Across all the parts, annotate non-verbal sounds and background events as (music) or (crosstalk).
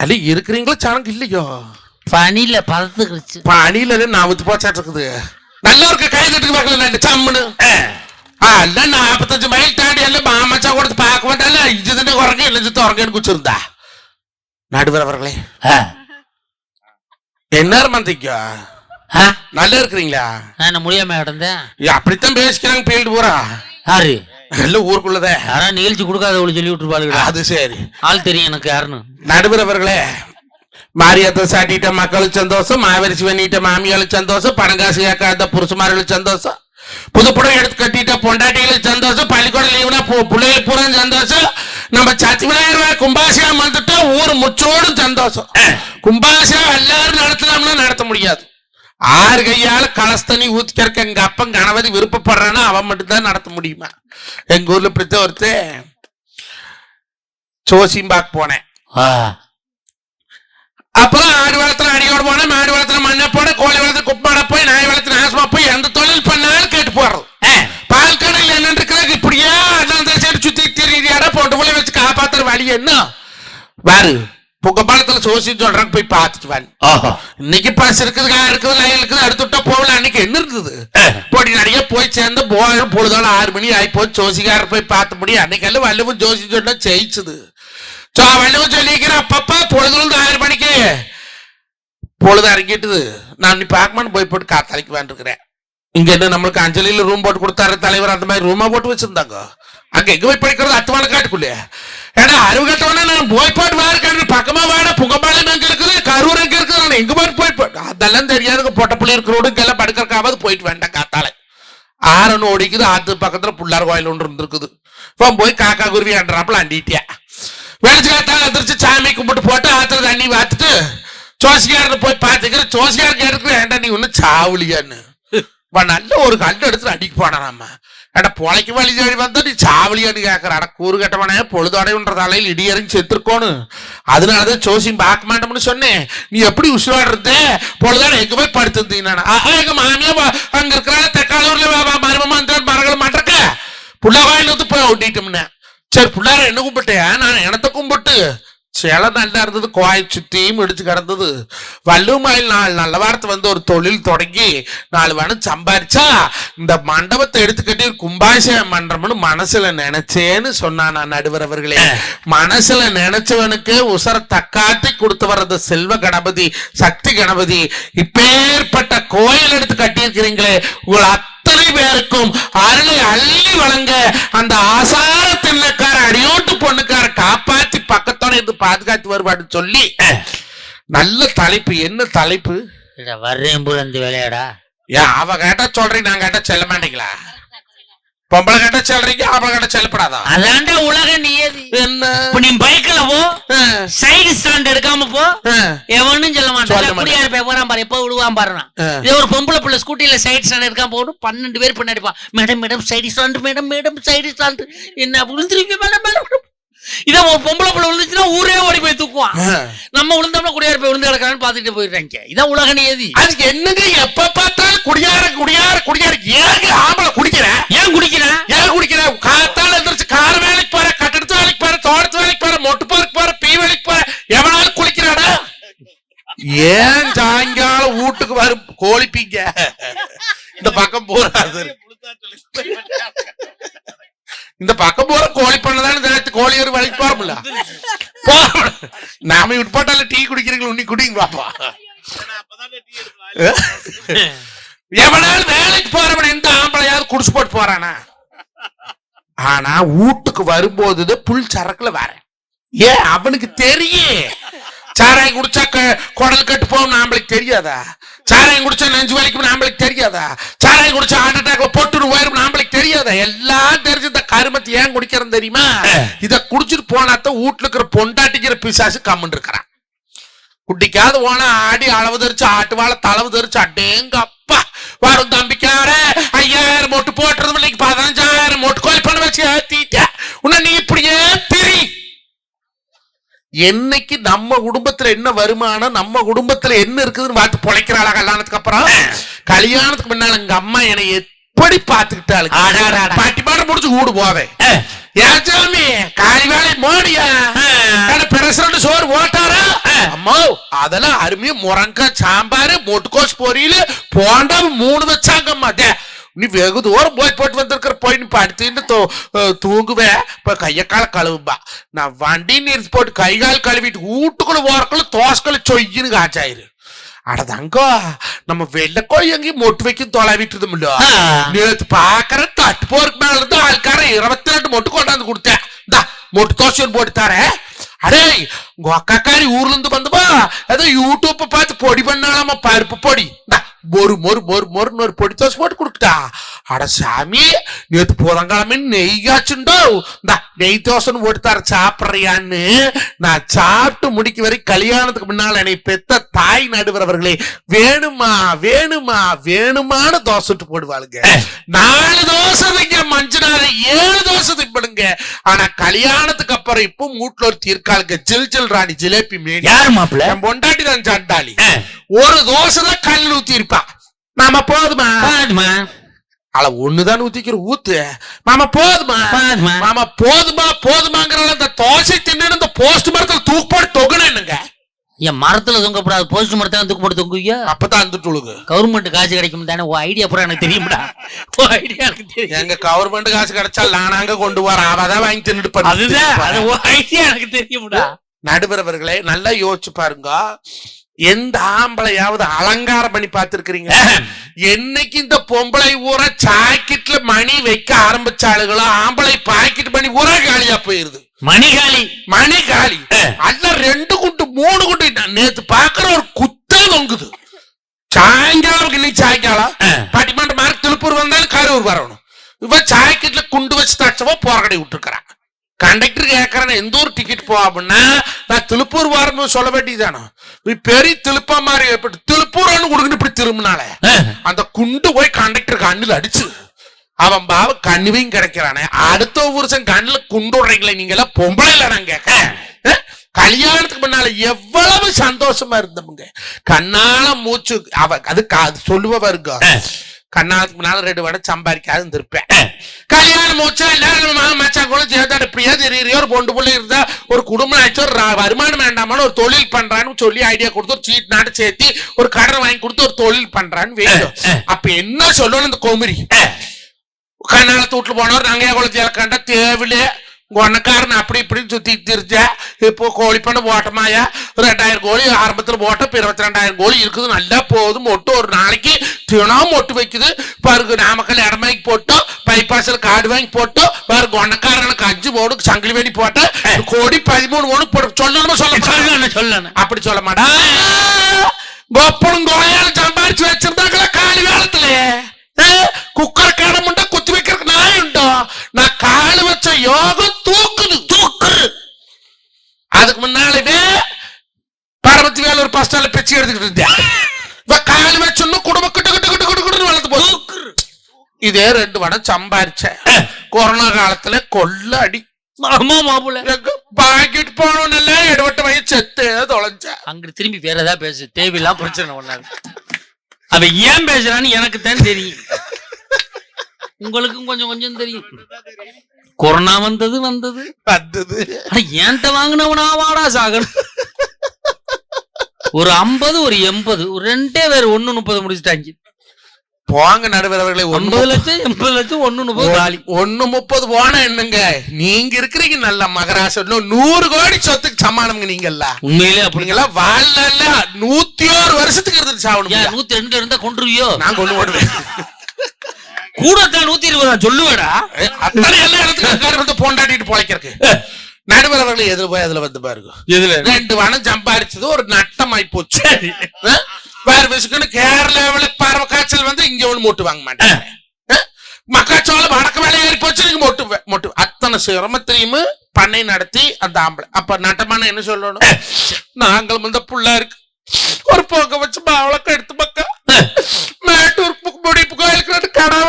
அல்ல இருக்கிறீங்களா சனங்க இல்லையோ பனியில பதத்துக்கிடுச்சு பணியில நான் வித்து போச்சாட்டு இருக்குது நல்லா இருக்க கை தட்டுக்கு பார்க்கல சம்முன்னு അല്ല നാപ്പത്തഞ്ച് മൈൽ താണ്ടി അല്ല മാമച്ച കൊടുത്ത് പാക്കുമ്പോട്ടല്ല ഇജ്ജതിന്റെ കുറക്കെ ഇല്ലജിത്ത് ഉറങ്ങാൻ കുച്ചിരുന്നാ நடுவர் அவர்களே ஆ. என்ன மந்திக்கோ ஆ? நல்லா இருக்கிறீங்களா நான் முடியாம கிடந்தேன் ஏ, அப்படித்தான் பேசிக்கிறாங்க ஃபீல்டு பூரா யாரு எல்லாம் ஊருக்குள்ளதே. யாரா நிகழ்ச்சி கொடுக்காதவளு சொல்லி விட்டுருப்பாளுங்களா அது சரி. ஆள் தெரியும் எனக்கு யாருன்னு. நடுவர் அவர்களே மாரியாத்த சாட்டிட்ட மக்களுக்கு சந்தோஷம் மாவரிசி பண்ணிட்ட மாமியாளுக்கு சந்தோஷம் பணங்காசு கேட்காத புருஷமார்களுக்கு சந்தோஷம் புது புடம் எடுத்து கட்டிட்ட பொண்டாட்டிகளுக்கு சந்தோஷம் பள்ளிக்கூடம் லீவுனா பிள்ளைய பூரா சந்தோஷம். நம்ம சத்தி விநாயகர் கும்பாசியம் வந்துட்டா ஊர் முற்றோடும் சந்தோஷம். கும்பாசியம் எல்லாரும் நடத்தலாம்னா நடத்த முடியாது. ஆறு கையால கலஸ்தனி ஊத்திக்கிறக்க எங்க அப்பன் கணவதி விருப்பப்படுறான்னா அவன் மட்டும்தான் நடத்த முடியுமா? எங்க ஊர்ல பிடித்த ஒருத்தன் சோசிம்பாக் போனேன். ஆ. அப்புறம் ஆடு வளர்த்துல அடியோடு போனேன் மாடு வளர்த்துல மண்ணை போன கோழி வளர்த்துல குப்பாட போய் நாய் வளர்த்துல நாசமா போய் எந்த தொழில் பண்ணாலும் கேட்டு போடுறது பால் கடையில் என்ன இருக்கிறது இப்படியா அந்த சைடு சுத்தி தெரியாடா போட்டு போல வச்சு காப்பாத்துற வழி என்ன? பாரு புகப்பாலத்துல சோசி சொல்றாங்க போய் பார்த்துட்டு வாங்க இன்னைக்கு பஸ் இருக்குது கார் இருக்குது லைன் இருக்குது அடுத்து விட்டா போகல அன்னைக்கு என்ன இருந்தது? போட்டி நிறைய போய் சேர்ந்து போய் பொழுதோட ஆறு மணி ஆகி போய் ஜோசிக்காரர் போய் பார்த்த முடியும். அன்னைக்கெல்லாம் வள்ளுவன் ஜோசி சொன்னா ஜெயிச்சது. சோ வள்ளுவன் சொல்லிக்கிற அப்பப்பா பொழுதுல ஆறு மணிக்கு. பொழுது இறங்கிட்டுது நான் நீ பார்க்கமான்னு போய் போட்டு காத்தாலைக்கு வேண்டிருக்கிறேன் இங்க என்ன நம்மளுக்கு அஞ்சலியில ரூம் போட்டு கொடுத்தாரு தலைவர் அந்த மாதிரி ரூமா போட்டு வச்சிருந்தாங்க. அங்க எங்க போய் படிக்கிறது? அத்துவான காட்டுக்குள்ளே. ஏன்னா அறிவு நான் போய் போட்டு வாரு பக்கமா வாட புகப்பாளையம் எங்க இருக்குது கரூர் எங்க இருக்குது நான் எங்க போய் போய் அதெல்லாம் தெரியாது பொட்ட பிள்ளை இருக்கிறோடு இங்கெல்லாம் படுக்கிறக்காவது போயிட்டு வேண்டாம் காத்தால ஆறன்னு ஓடிக்குது ஆத்து பக்கத்துல புள்ளார் கோயில் ஒன்று இருந்திருக்குது இப்போ போய் காக்கா குருவி அன்றாப்புல அண்டிட்டியா வெளிச்சு காத்தால எந்திரிச்சு சாமி கும்பிட்டு போட்டு ஆத்துல தண்ணி பார்த்துட்டு ஜோசியாரனை போய் பார்த்துக்கிற ஜோசியார் கேட்டுக்கிற ஏன்டா நீ ஒன்னும் சாவுலியான்னு நல்ல ஒரு கண்டு எடுத்துட்டு அடிக்க போனாராமா ஏடா பொழைக்கு வழி தேடி வந்தா நீ சாவலியான்னு கேட்கற அட கூறு கட்டவனே பொழுதடைன்ற தலையில் இடியறிஞ்சு அதனால அதனாலதான் ஜோசியம் பார்க்க மாட்டோம்னு சொன்னேன் நீ எப்படி உசுவாடுறது பொழுதாட எங்க போய் படுத்திருந்தீங்க எங்க மாமியா அங்க இருக்கிற தெக்காலூர்ல மருமமா மரங்கள் மாட்டிருக்க புள்ள வாயிலிருந்து போய் ஒட்டிட்டோம்னே சரி புள்ளார என்ன கும்பிட்டேன் நான் எனத்த கும்பிட்டு சில நல்லா இருந்தது கோயில் இடிச்சு கிடந்தது. வள்ளுமாயில் நாலு நல்ல வாரத்தை வந்து ஒரு தொழில் தொடங்கி நாலு வனம் சம்பாரிச்சா இந்த மண்டபத்தை எடுத்துக்கிட்டு கும்பாபிஷேகம் பண்றோம்னு மனசுல நினைச்சேன்னு சொன்னான் நான் நடுவர் அவர்களே. மனசுல நினைச்சவனுக்கு உசர தக்காத்தி கொடுத்து வர்றது செல்வ கணபதி சக்தி கணபதி. இப்பேற்பட்ட கோயில் எடுத்து கட்டியிருக்கிறீங்களே உங்கள் அத்தனை பேருக்கும் அருளை அள்ளி வழங்க அந்த ஆசார திண்ணக்கார அடியோட்டு காப்பாத்தி பக்கத்தோட இருந்து பாதுகாத்து வருவான்னு சொல்லி நல்ல தலைப்பு. என்ன தலைப்பு? வர்றேன் போல இந்த வேலையாடா ஏன் அவ கேட்டா சொல்றீங்க நான் கேட்டா செல்ல மாட்டீங்களா? பொம்பளை கேட்டா செல்றீங்க அவளை கேட்டா செல்லப்படாதா? அதான்டா உலக நியதி. என்ன? இப்ப நீ பைக்ல போ. சைடு ஸ்டாண்ட் எடுக்காம போ. எவனும் சொல்ல மாட்டான். மாட்டான். குடியார் போய் போறான் பாரு எப்போ விடுவான் பாருனா. இதே ஒரு பொம்பளை பிள்ளை ஸ்கூட்டில சைடு ஸ்டாண்ட் எடுக்காம போகணும். பன்னெண்டு பேர் பின்னாடி பா. Madam madam side stand madam madam side stand என்ன விழுந்துருவீங்க? Madam madam. இதே ஒரு பொம்பளை பிள்ளை விழுந்துச்சுன்னா ஊரே ஓடி போய் தூக்குவான். நம்ம விழுந்தோம்னா குடியார் போய் விழுந்து கிடக்கான்னு பாத்துட்டு போயிடுறாங்க. இதான் உலக நியதி. அதுக்கு என்னங்க எப்ப பார்த்தாலும் குடியார குடியார குடியார. ஏங்க ஆம்பளை குடிக்கிற? ஏன் குடிக்கிறேன் ஏன் குடிக்கிற? காத்தால எந்திரிச்சு கார் வேலைக்கு போற கட்டடத்து வேலைக்கு போற தோட்டத்து வேலைக்கு போற மொட்டு பார்க்கு போற பீ வேலைக்கு போற எவனாலும் குளிக்கிறாடா ஏன் சாயங்காலம் வீட்டுக்கு வரும் கோழிப்பீங்க? இந்த பக்கம் போறாது. இந்த பக்கம் போற கோழி பண்ணதானே கோழி ஒரு வேலைக்கு போறோம்ல போறோம். நாம விட்டு போட்டால டீ குடிக்கிறீங்களா? உன்னி குடிங்க பாப்பா எவனாலும் வேலைக்கு போறவன் எந்த ஆம்பளையாவது குடிச்சு போட்டு போறானா? ஆனா வீட்டுக்கு வரும்போது புல் சரக்குல வரேன். ஏன்? அவனுக்கு தெரியும் சாராயம் குடிச்சா குடல் கட்டு போகும் நாம்பளுக்கு தெரியாதா? சாராயம் குடிச்சா நெஞ்சு வலிக்கும் நாம்பளுக்கு தெரியாதா? சாராயம் குடிச்சா ஹார்ட் அட்டாக்ல பொட்டுன்னு போயிரும் நாம்பளுக்கு தெரியாதா? எல்லாம் தெரிஞ்சு இந்த கருமத்தை ஏன் குடிக்கிறேன் தெரியுமா? இத குடிச்சிட்டு போனாத்தான் வீட்டுல இருக்கிற பொண்டாட்டிக்கிற பிசாசு கம்முன்னு இருக்கிறான். குட்டிக்காவது போனா ஆடி அளவு தெரிச்சு ஆட்டு வாழ தளவு தெரிச்சு அடேங்க அப்பா வரும் தம்பிக்கார ஐயாயிரம் மொட்டு போட்டுறது இன்னைக்கு பதினஞ்சாயிரம் என்னைக்கு நம்ம குடும்பத்துல என்ன வருமானம் நம்ம குடும்பத்துல என்ன இருக்குதுன்னு பார்த்து பொழைக்கிறாளா கல்யாணத்துக்கு அப்புறம்? கல்யாணத்துக்கு முன்னால எங்க அம்மா என்னை எப்படி பாத்துக்கிட்டாளு. பாட்டி பாடம் முடிச்சு கூடு போவேன் ஏன் சாமி காலி வேலை மோடியா பிரசிடண்ட் சோறு ஓட்டாரா அம்மா அதெல்லாம் அருமையா முரங்காய் சாம்பார் மொட்டுக்கோஸ் பொரியல் போண்டா மூணு வச்சாங்கம்மா. நீ வெகு தூரம் போய் போட்டு வந்திருக்கிற போய் நீ படுத்துட்டு தூ அஹ் தூங்குவே. இப்ப கைய கால கழுவும்பா. நான் வண்டி நிறுத்தி போட்டு கை கால் கழுவிட்டு வீட்டுக்குள்ள போறக்குள்ள தோசைக்குள்ள சொய்யின்னு காய்ச்சாயிரு அட தங்கோ நம்ம வெள்ளக்கோழி எங்கேயும் மொட்டு வைக்கும் தொலைவிட்டுருந்தோம்ல ஆ. நேத்து பாக்குற தட்டு போருக்கு மேல இருந்து ஆள்காரன் இருபத்தி ரெண்டு மொட்டு கொண்டாந்து கொடுத்தேன். இந்தா மொட்டு தோசைன்னு போட்டு தரேன். அடே உங்க அக்காக்காரி ஊர்ல இருந்து வந்தவா ஏதோ யூடியூப் பார்த்து பொடி பண்ணாலாமா பருப்பு பொடி. இந்தா, மொறு மொறு மொறு மொறுன்னு ஒரு பொடி தோசை போட்டு கொடுக்கட்டா போட்டு கொடுத்துட்டா அட சாமி நேத்து புதன்கிழமை நெய் காய்ச்சுண்டோ இந்தா நெய் தோசைன்னு போட்டு தர சாப்பிடுறியான்னு. நான் சாப்பிட்டு முடிக்க வரை கல்யாணத்துக்கு முன்னால என்னை பெத்த தாய் நடுவரவர்களே வேணுமா வேணுமா வேணுமான தோசை சுட்டு போடுவாளுங்க. நாலு தோசை வைங்க மஞ்சளாத ஏழு தோசை திப்படுங்க ஆனா கல்யாணத்துக்கு அப்புறம் இப்போ மூட்டுல ஒரு தீர்க்காளுங்க ஜில் ஜில் ராணி ஜிலேபி மேனி. யார் மாப்பிள்ள? பொண்டாட்டி தான் சண்டாளி ஒரு தோசை தான் கல் ஊத்தி இருப்பா மாமா போதுமா? பாதுமா? அள ஒண்ணுதான் ஊத்திக்கிற ஊத்து. மாமா போதுமா? மாமா போதுமா போதுமாங்கிற அந்த தோசை தின்னு இந்த போஸ்ட் மரத்துல தூக்கு போட்டு தொகுனேனுங்க என் மரத்துல தொங்கப்படாது போஸ்ட் மரத்தான் தூக்கு போட்டு தொங்குவியா? அப்பதான் வந்துட்டுழுகு கவர்மெண்ட் காசு கிடைக்கும் தானே? உன் ஐடியா பூரா எனக்கு தெரியும்டா. உன் ஐடியா எனக்கு தெரியும். எங்க கவர்மெண்ட் காசு கிடைச்சா நானாங்க கொண்டு வர அவதான் வாங்கி தின்னுட்டு அதுதான். அது உன் ஐடியா எனக்கு தெரியும்டா. நடுவரவர்களே நல்லா யோசிச்சு பாருங்க. எந்த ஆம்பளையாவது அலங்காரம் பண்ணி பார்த்திருக்கிறீங்க? (laughs) என்னைக்கு இந்த பொம்பளை ஊற சாக்கெட்ல மணி வைக்க ஆரம்பிச்சாளுகளோ ஆம்பளை பாக்கெட் மணி ஊரா காலியா போயிருது. மணிகாலி. மணி காலி அல்ல ரெண்டு குண்டு மூணு குண்டு. நேத்து பாக்குற ஒரு குத்தா தொங்குது. சாயங்காலம் இன்னைக்கு சாயங்காலம் பட்டிமன்ற மாதிரி திருப்பூர் வந்தாலும் கரூர் வரணும். இவ சாக்கெட்ல குண்டு வச்சு தச்சவோ போராடி விட்டுருக்கிறான் கண்டக்டர் கேட்கறேன் எந்த ஒரு டிக்கெட் போ அப்படின்னா நான் திருப்பூர் வரணும் சொல்ல வேண்டியதானோ பெரிய திருப்பா மாதிரி எப்படி திருப்பூர்னு கொடுக்கணும் இப்படி திரும்பினாலே அந்த குண்டு போய் கண்டக்டர் கண்ணில் அடிச்சு அவன் பாவ கண்ணுவையும் கிடைக்கிறானே. அடுத்த வருஷம் கண்ணுல குண்டு விடுறீங்களே நீங்க எல்லாம் பொம்பளை இல்ல நான் அஹ்? கல்யாணத்துக்கு முன்னால எவ்வளவு சந்தோஷமா இருந்தவங்க கண்ணால மூச்சு அவ அது கா- அது கண்ணாலத்துக்கு முன்னால ரெண்டு வடை சம்பாதிக்காது இருந்திருப்பேன். கல்யாணம் மூச்சா எல்லாரும் மாமா மச்சான் கூட சேர்ந்தாடு பிரியா தெரியறியோ ஒரு பொண்டு புள்ள இருந்தா ஒரு குடும்பம் ஆச்சு ஒரு வருமானம் வேண்டாமான்னு ஒரு தொழில் பண்றான்னு சொல்லி ஐடியா கொடுத்து ஒரு சீட் நாட்டு சேர்த்து ஒரு கடன் வாங்கி கொடுத்து ஒரு தொழில் பண்றான்னு வேணும் அப்ப என்ன சொல்லணும் இந்த கோமரி? கண்ணால தூட்டுல போனவர் நாங்க குளத்தியால கண்ட தேவில கொன்னக்காரன் அப்படி இப்படின்னு சுத்திட்டு தெரிஞ்ச இப்போ பண்ண போட்டமாயா ரெண்டாயிரம் கோழி ஆரம்பத்துல போட்ட இப்ப இருபத்தி ரெண்டாயிரம் கோழி இருக்குது நல்லா போகுது மொட்டு ஒரு நாளைக்கு தினம் மொட்டு வைக்குது பாருங்க நாமக்கல் இடமாய்க்கு போட்டோம் பைபாஸ்ல காடு வாங்கி போட்டோம் பாருங்க கொன்னக்காரனுக்கு அஞ்சு மூணு சங்கிலி வேணி போட்டேன் கோடி பதிமூணு மூணு போட்டு சொல்லணுமா சொல்ல சொல்லணும் சொல்லணும் அப்படி சொல்ல மாட்டா கொப்பனும் கோயாலும் சம்பாரிச்சு வச்சிருந்தாங்களா காலி காலத்துல குக்கர் கடை முண்டை குத்தி வைக்கிறதுக்கு நாய் நான் காலு வச்ச யோகம் தூக்குது தூக்குது. அதுக்கு முன்னாலே பரமத்தி வேலை ஒரு பஸ்டால பிச்சு எடுத்துக்கிட்டு இருந்தேன். இப்ப காலு வச்சோன்னு குடும்பம் கிட்ட கிட்ட கிட்ட கிட்ட கிட்ட வளர்ந்து போகுது இதே ரெண்டு வடம் சம்பாரிச்சேன் கொரோனா காலத்துல கொள்ள அடி. ஆமா மாப்பிள்ள. பாக்கெட் போனோம் எல்லாம் இடவட்ட வய செத்து தொலைஞ்சேன் அங்கிட்டு திரும்பி வேற ஏதாவது பேசு. தேவையில்லாம் பிரச்சனை ஒண்ணாது அவன் ஏன் பேசுறான்னு எனக்கு தான் தெரியும். உங்களுக்கும் கொஞ்சம் கொஞ்சம் தெரியும். கொரோனா வந்தது வந்தது. வந்தது. ஏன்ட்ட வாங்கினவனா? வாடா சாகணும் ஒரு ஐம்பது ஒரு எண்பது ஒரு ரெண்டே பேர் ஒண்ணு முப்பது முடிச்சிட்டாங்க போங்க நடுவரவர்களை ஒன்பது லட்சம் எண்பது லட்சம் ஒண்ணு முப்பது காலி ஒண்ணு முப்பது போனா என்னங்க? நீங்க இருக்கிறீங்க நல்ல மகராசன் நூறு கோடி சொத்துக்கு சமானம்ங்க நீங்கெல்லாம் உண்மையிலே அப்படி நீங்கெல்லாம் வாழ்நாள்ல நூத்தி ஓரு வருஷத்துக்கு இருந்துட்டு சாவணும் நூத்தி ரெண்டு இருந்தா கொண்டுருவியோ நான் கொண்டு ஓடுவேன் கூடத்தான் நூத்தி இருபதா சொல்லுவேடா. அத்தனை எல்லா இடத்துக்கும் வந்து பொண்டாட்டிட்டு பொழைக்கிறதுக்கு. நடுவரவர்கள் எதுல போய் அதுல வந்து பாருங்க. எதுல? ரெண்டு வனம் சம்பாரிச்சது ஒரு நட்டமாய் போச்சு. அஹ்? வேற விஷயம்னு கேரளாவுல பறவை காய்ச்சல் வந்து இங்க ஒண்ணு மூட்டு வாங்க மாட்டாங்க அஹ்? மக்காச்சோளம் வடக்கு மேல ஏறி போச்சு நீங்க மொட்டு மொட்டு. அத்தனை சிரமத்தையும் பண்ணை நடத்தி அந்த ஆம்பளை. அப்ப நட்டமான என்ன சொல்லணும்? நாங்கள் வந்து புள்ள இருக்கு. ஒரு போக வச்சு மாவளக்கம் எடுத்து பக்கா மேட்டூர் முடிப்பு கோயிலுக்கு கடை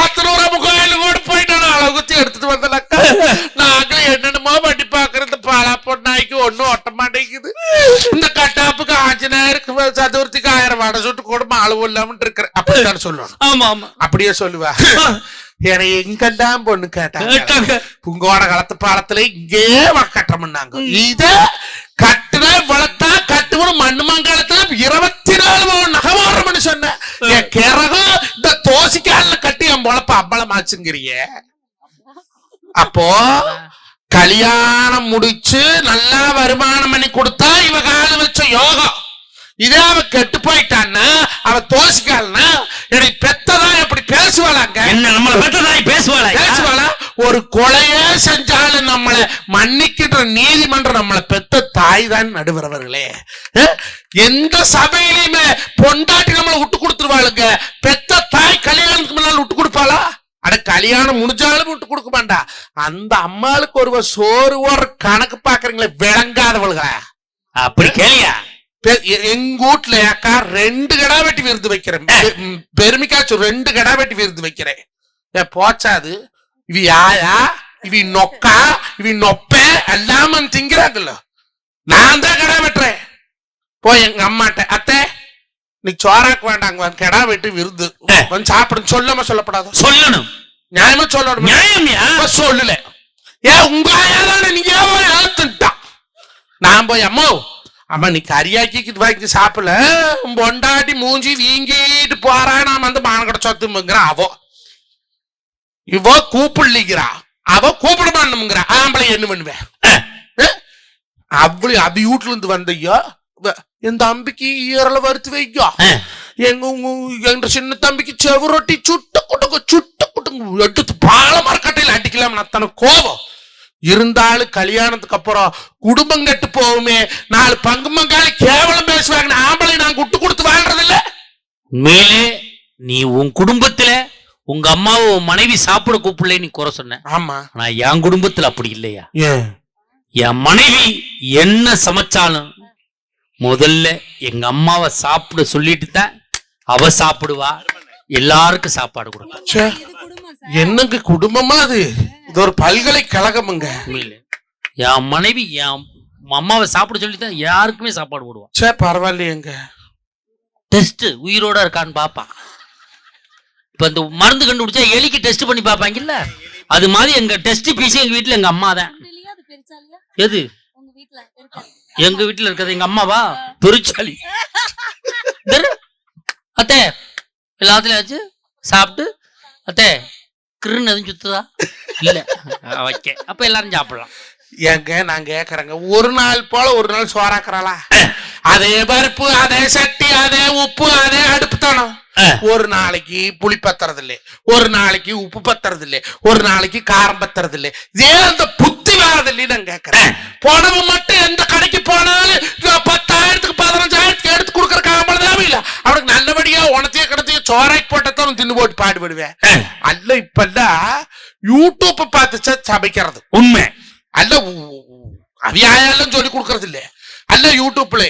அத்தனூர் கோயிலு கூட போயிட்டு அளவு குத்தி எடுத்துட்டு வந்தலக்கா நாங்களும் என்னென்னமோ வண்டி பாக்குறது பாலா பொண்ணாய்க்கு ஒன்னும் ஒட்ட மாட்டேங்குது இந்த கட்டாப்புக்கு ஆஞ்சநேயருக்கு சதுர்த்திக்கு ஆயிரம் வடை சுட்டு கூட அளவு இல்லாமட்டு இருக்கிறேன். அப்படித்தான் சொல்லுவாங்க ஆமா ஆமா. அப்படியே சொல்லுவா. என்னை எங்கெல்லாம் பொண்ணு கேட்டாங்க? உங்களோட களத்து இங்கே கட்டம் இத கட்டுனா வளர்த்தா கட்டுவனும் மண்ணு இருபத்தி நாலு புருஷன் என் கிறகம் இந்த தோசிக்கால கட்டி என் பொழப்ப அம்பலமாச்சுங்கிறிய? அப்போ கல்யாணம் முடிச்சு நல்லா வருமானம் பண்ணி கொடுத்தா இவ கால வச்ச யோகம். இதே அவ கெட்டு போயிட்டான்னா அவ தோசிக்கால்னா என்னை பெத்ததா எப்படி பேசுவாளாங்க? என்ன நம்மள பெத்ததாய் பேசுவாளா? பேசுவாளா? ஒரு கொலையே செஞ்சாலும் நம்மளை மன்னிக்கின்ற நீதிமன்றம் நம்மளை பெத்த தாய் தான் நடுவரவர்களே? எந்த சபையிலையுமே பொண்டாட்டி நம்மளை விட்டு கொடுத்துருவாளுங்க. பெத்த தாய் கல்யாணத்துக்கு முன்னால் விட்டு கொடுப்பாளா? அட கல்யாணம் முடிஞ்சாலும் விட்டு கொடுக்க மாட்டா. அந்த அம்மாளுக்கு ஒருவ சோறு ஒரு கணக்கு பாக்குறீங்களே விளங்காதவளுகளா அப்படி எ- எங்க வீட்டுல அக்கா ரெண்டு கடா வெட்டி விருந்து வைக்கிறேன். பெருமைக்காச்சும் ரெண்டு கடா வெட்டி விருந்து வைக்கிறேன். ஏ, போச்சாது. இவி யாயா இவி நொக்கா? இவி நொப்ப? எல்லாம திங்கிறாங்கல்ல நான் தான் கடா வெட்டுறேன். போய் எங்க அம்மாட்ட அத்தை நீ சோறாக்கு வேண்டாங்க கடா வெட்டி விருந்து வந்து சாப்பிடுன்னு சொல்லாம சொல்லப்படாது. சொல்லணும். நியாயமா சொல்லணும்? நியாயம்யா? அப்ப சொல்லல. ஏன் உங்க ஆயாதான? நீங்க ஏன் ஏத்துட்டான் நான் போய் அம்மா அம்மா நீ கரியாக்கிட்டு வாங்கி சாப்பிடல. பொண்டாட்டி மூஞ்சி வீங்கிட்டு போறா. நான் வந்து மானக்கடை சொத்துங்கிறா அவ. இவ கூப்பிடலிக்கிறா அவ கூப்பிட மாட்டோம்ங்கிறா ஆம்பளை என்ன பண்ணுவேன் அவ்வளவு அது வீட்டுல இருந்து வந்தையோ என் தம்பிக்கு ஈரல வறுத்து வைக்கோ. எங்க எங்க சின்ன தம்பிக்கு செவரொட்டி சுட்ட குட்டுங்க சுட்ட குட்டுங்க எடுத்து பால மரக்கட்டையில அடிக்கலாம் அத்தனை கோபம். இருந்தாலும் கல்யாணத்துக்கு அப்புறம் குடும்பம் கெட்டு போகுமே நாலு பங்கு மங்காளி கேவலம் பேசுவாங்க ஆம்பளை நான் குட்டு கொடுத்து வாழ்றது இல்ல மேலே நீ உன் குடும்பத்துல உங்க அம்மாவை உன் மனைவி சாப்பிட கூப்பிடல நீ குறை சொன்ன. ஆமா. ஆனா என் குடும்பத்துல அப்படி இல்லையா? என் மனைவி என்ன சமைச்சாலும் முதல்ல எங்க அம்மாவை சாப்பிட சொல்லிட்டு தான் அவ சாப்பிடுவா. எல்லாருக்கும் சாப்பாடு கொடுப்பா. என்னங்க குடும்பமா அது? இது ஒரு பல்கலைக்கழகமுங்க. என் மனைவி என் அம்மாவை சாப்பிட சொல்லி தான் யாருக்குமே சாப்பாடு போடுவா. சே பரவாயில்லையேங்க. டெஸ்ட் உயிரோட இருக்கான்னு பாப்பா. இப்ப இந்த மருந்து கண்டுபிடிச்சா எலிக்கு டெஸ்ட் பண்ணி பாப்பாங்கல்ல அது மாதிரி எங்க டெஸ்ட் பீஸ் எங்க வீட்டுல எங்க அம்மா தான். எது? உங்க வீட்ல இருக்காது எங்க வீட்டுல இருக்கிறது எங்க அம்மாவா? பெருச்சாலி. அத்தே எல்லாத்துலயும் ஆச்சு. சாப்பிட்டு. அத்தே கிருன்னு எதுவும் சுத்துதா? இல்ல. ஓகே அப்ப எல்லாரும் சாப்பிடலாம். ஏங்க நான் கேக்குறேங்க. ஒரு நாள் போல ஒரு நாள் சோறாக்குறாளா அதே பருப்பு அதே சட்டி அதே உப்பு அதே அடுப்பு தானம் ஒரு நாளைக்கு புளி பத்துறது இல்ல ஒரு நாளைக்கு உப்பு பத்துறது இல்ல ஒரு நாளைக்கு காரம் பத்துறது இல்ல ஏன் அந்த புத்தி வராது இல்லைன்னு நான் கேக்குறேன். போனவன் மட்டும் எந்த கடைக்கு போனாலும் பத்தாயிரத்துக்கு பதினஞ்சாயிரத்துக்கு எடுத்து கொடுக்கற காமல் தான் இல்ல அவனுக்கு நல்லபடியா உனத்தைய கிடத்தைய சோறாக்கி போட்டதான் தின்னு போட்டு பாடுபடுவேன் அல்ல இப்பெல்லாம் யூடியூப் பார்த்து சமைக்கிறது. உண்மை. சொல்லி கொடுக்கறது இல்ல அல்ல யூடியூப்ல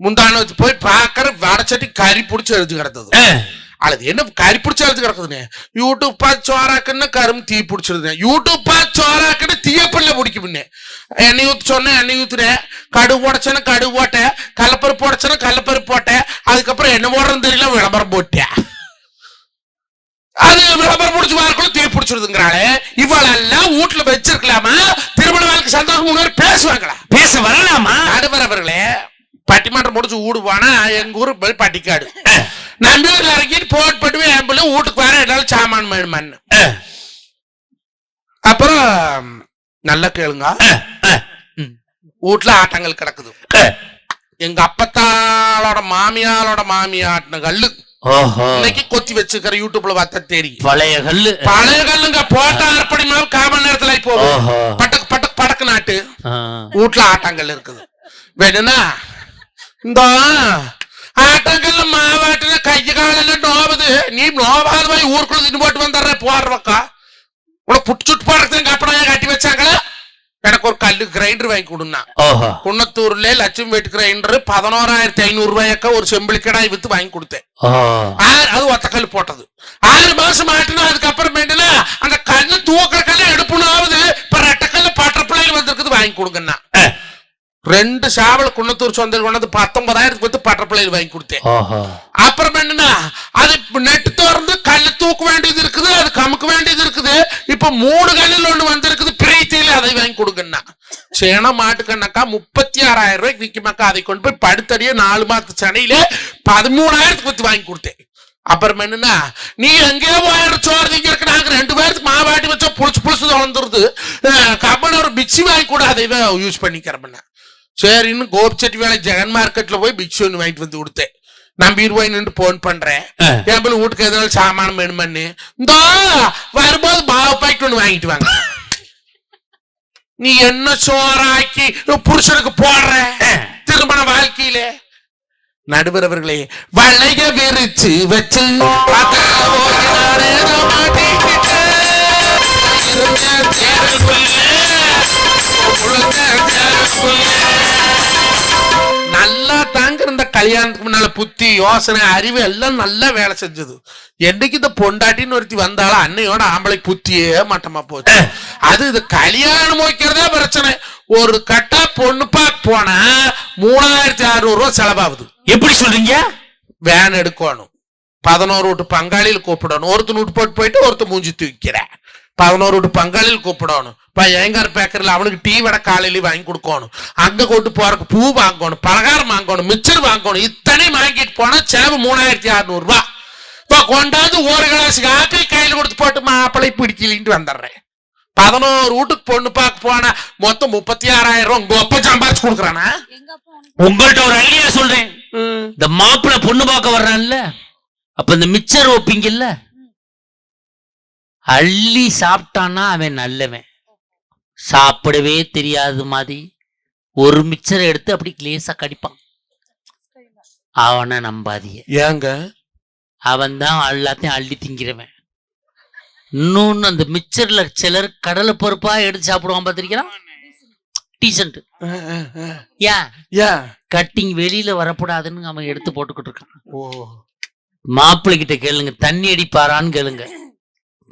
முந்தான வச்சு போய் பாக்குற வடச்சட்டி கறி பிடிச்சி எழுதி கிடந்தது அல்லது என்ன கறி பிடிச்சி எழுதி கிடக்குதுன்னு யூடியூப் பார்த்து சோறாக்குன்னு கரும் தீ பிடிச்சிருந்தேன் யூடியூப் பார்த்து சோறாக்குன்னு தீயப்பல்ல பிடிக்கும்னு எண்ணெய் ஊத்து சொன்னேன் எண்ணெய் ஊத்துனேன் கடுகு உடச்சேன்னா கடுகு போட்டேன் கடலப்பருப்பு உடச்சேன்னா கடலப்பருப்பு போட்டேன் அதுக்கப்புறம் என்ன போடுறதுன்னு தெரியல விளம்பரம் போட்டேன் அது விளம்பரம் முடிச்சு வாரக்குள்ள தீ பிடிச்சிருதுங்கிறாளே. இவளெல்லாம் வீட்டுல வச்சிருக்கலாமா? திருமண வாழ்க்கை சந்தோஷம் முன்னாடி பேசுவாங்களா? பேச வரலாமா? நடுவரவர்களே பட்டிமன்றம் முடிச்சு ஊடுவானா? எங்க ஊரு போய் பட்டிக்காடு. நம்பியூர்ல இறங்கிட்டு போட் பட்டு என் பிள்ளை வீட்டுக்கு வர என்னால சாமான் வேணுமான்னு. அப்புறம் நல்லா கேளுங்க. வீட்டுல ஆட்டங்கள் கிடக்குது. எங்க அப்பத்தாளோட மாமியாரோட மாமியாட்டின கல்லு. இன்னைக்கு கொத்தி வச்சுக்கிற யூடியூப்ல பார்த்தா தெரியும். பழைய கல்லு. பழைய கல்லுங்க போட்ட அர்ப்பணி காமன் நேரத்துல ஓஹோ பட்டக்கு பட்டக்கு படக்கு நாட்டு. வீட்டுல ஆட்டாங்கல் இருக்குது. வேணும்னா இந்த ஆட்டாங்கல்ல மாவாட்டுல கைய காலெல்லாம் நோவுது. நீ நோவாத போய் ஊருக்குள்ள தின்னு போட்டு வந்துடுற போடுறக்கா உனக்கு புட்டு சுட்டு போடுறதுக்கு கப்படம் கட்டி வச்சாங்களா எனக்கு ஒரு கல்லு கிரைண்டர் வாங்கி கொடுனா குன்னத்தூர்ல லட்சுமி வீட்டு கிரைண்டர் பதினோராயிரத்தி ஐநூறு ரூபாய்க்கா ஒரு செம்பிளி கடாய் வித்து வாங்கி கொடுத்தேன். அது ஒத்த கல் போட்டது. ஆறு மாசம் மாட்டினா அதுக்கப்புறம் வேண்டுனா அந்த கல்லு தூக்கிற கல்ல எடுப்புனாவது இப்ப ரெட்ட கல்லு பட்ட பிள்ளைகள் வந்திருக்குது வாங்கி கொடுங்கண்ணா ரெண்டு சாவல குன்னத்தூர் சொந்தல் கொண்டது பத்தொன்பதாயிரத்துக்கு வித்து பட்ட பிள்ளைகள் வாங்கி கொடுத்தேன். அப்புறம் என்னன்னா அது நெட்டு திறந்து கல்லு தூக்க வேண்டியது இருக்குது அது கமுக்க வேண்டியது இருக்குது. இப்ப மூணு கல்லில் ஒண்ணு வந்திருக்குது கொடுங்கண்ணா சேன மாட்டுக்கண்ணாக்கா முப்பத்தி ஆறாயிரம் ரூபாய்க்கு விற்குமாக்கா அதை கொண்டு போய் படுத்தடியே நாலு மாத்து சனையில பதிமூணாயிரத்துக்கு வித்து வாங்கி கொடுத்தேன். அப்புறம் என்னன்னா நீ எங்கேயோ போயிடுற சோறு திங்கிறதுக்கு நாங்க ரெண்டு பேருக்கு மாவாட்டி வச்சா புளிச்சு புளிச்சு வந்துருது கம்மன் ஒரு மிக்சி வாங்கி கூட. அதை யூஸ் பண்ணிக்கிறேன் சரின்னு கோபிச்செட்டி வேலை ஜெகன் மார்க்கெட்ல போய் மிக்சி ஒன்று வாங்கிட்டு வந்து கொடுத்தேன். நம்பி ரூபாய் நின்று போன் பண்றேன். என் வீட்டுக்கு எதனால சாமானம் வேணுமன்னு. இந்த வரும்போது மாவு பாக்கெட் ஒன்று வாங்கிட்டு வாங்க. நீ என்ன சோறாக்கி புருஷனுக்கு போடுற? திருமண வாழ்க்கையில. நடுவர் அவர்களே வளைய விரிச்சு வச்சு. நல்லா தாங்க இருந்த கல்யாணத்துக்கு முன்னால புத்தி யோசனை அறிவு எல்லாம் நல்லா வேலை செஞ்சது. என்னைக்கு இந்த பொண்டாட்டின்னு ஒருத்தி வந்தாலும் அன்னையோட ஆம்பளைக்கு புத்தியே மட்டமா போச்சு. அது இது கல்யாணம் வைக்கிறதே பிரச்சனை. ஒரு கட்டா பொண்ணு பார்க்க போனா மூணாயிரத்தி அறுநூறு ரூபாய் செலவாகுது. எப்படி சொல்றீங்க? வேன் எடுக்கணும். பதினோரு வீட்டு பங்காளியில் கூப்பிடணும். ஒருத்தர் வீட்டு போட்டு போயிட்டு ஒருத்தர் மூஞ்சி தூக்கிறேன் பதினோரு வீட்டு பங்காளியில் கூப்பிடணும். இப்போ ஏங்கார் பேக்கரில் அவனுக்கு டீ வடை காலையில வாங்கி கொடுக்கணும். அங்க கொண்டு போறதுக்கு பூ வாங்கணும் பலகாரம் வாங்கணும் மிச்சர் வாங்கணும். இத்தனையும் வாங்கிட்டு போனா செலவு மூணாயிரத்தி அறுநூறு ரூபாய் இப்போ கொண்டாந்து ஒரு கிளாஸ் காப்பி கையில் கொடுத்து போட்டு மாப்பிளை பிடிக்கலின்ட்டு வந்துடுறேன். பதினோரு வீட்டுக்கு பொண்ணு பார்க்க போனா மொத்தம் முப்பத்தி ஆறாயிரம் ரூபாய் உங்க ஒப்ப சம்பாதிச்சு கொடுக்குறானா? அப்பா உங்கள்ட்ட ஒரு ஐடியா சொல்றேன். இந்த மாப்பிள்ளை பொண்ணு பார்க்க வர்றான்ல. அப்ப இந்த மிச்சர் வைப்பீங்கல்ல அள்ளி சாப்பிட்டான்னா அவன் நல்லவன். சாப்பிடவே தெரியாத மாதிரி. ஒரு மிச்சரை எடுத்து அப்படி லேசா கடிப்பான். அவனை நம்பாதீங்க. ஏங்க? அவன் தான் எல்லாத்தையும் அள்ளி திங்கிறவன். இன்னொன்னு அந்த மிச்சர்ல சிலர் கடலை பருப்பா எடுத்து சாப்பிடுவான் பார்த்திருக்கிறான் டீசன்ட். ஏன் கட்டிங் வெளியில வரக்கூடாதுன்னு அவன் எடுத்து போட்டுக்கிட்டு இருக்கான். மாப்பிள்ளை கிட்ட கேளுங்க தண்ணி அடிப்பாரான்னு கேளுங்க.